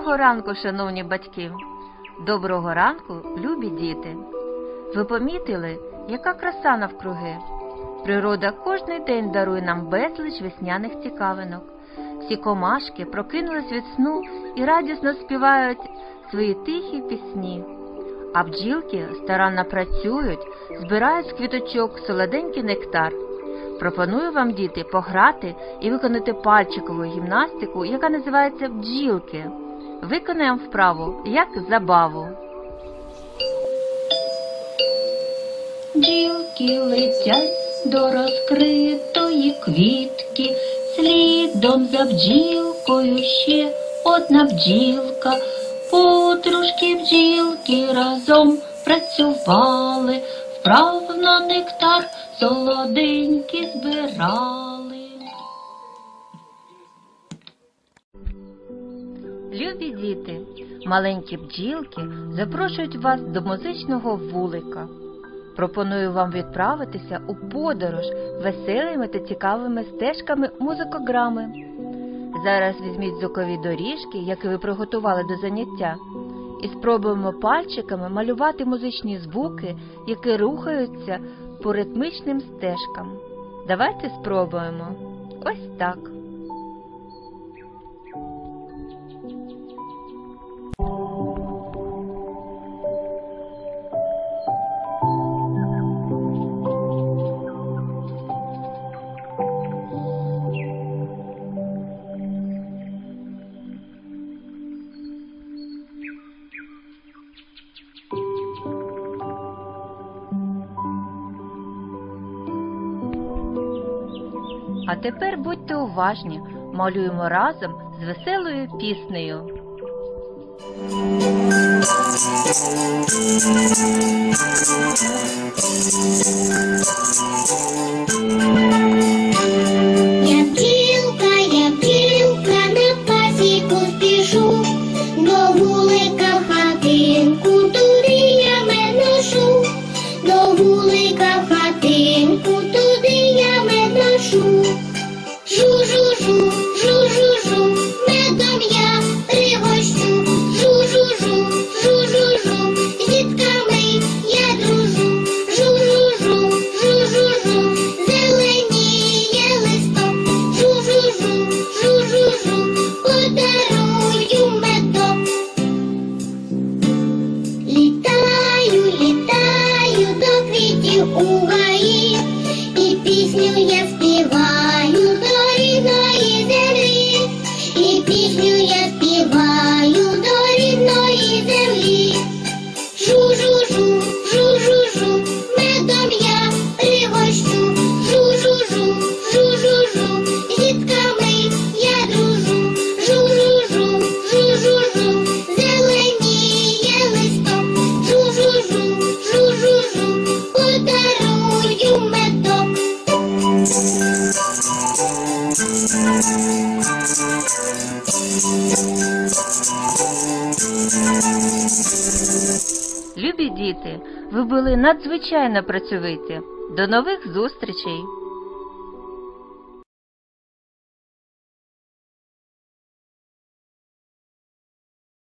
Доброго ранку, шановні батьки! Доброго ранку, любі діти! Ви помітили, яка краса навкруги? Природа кожний день дарує нам безліч весняних цікавинок. Всі комашки прокинулись від сну і радісно співають свої тихі пісні. А бджілки старанно працюють, збирають з квіточок солоденький нектар. Пропоную вам, діти, пограти і виконати пальчикову гімнастику, яка називається бджілки. Виконаємо вправу як забаву. Бджілки летять до розкритої квітки, слідом за бджілкою ще одна бджілка. Подружки бджілки разом працювали, вправно нектар солоденький збирали. Любі діти, маленькі бджілки запрошують вас до музичного вулика. Пропоную вам відправитися у подорож веселими та цікавими стежками музикограми. Зараз візьміть звукові доріжки, які ви приготували до заняття, і спробуємо пальчиками малювати музичні звуки, які рухаються по ритмічним стежкам. Давайте спробуємо. Ось так. А тепер будьте уважні, малюємо разом з веселою піснею. Я і Любі діти, ви були надзвичайно працьовиті. До нових зустрічей!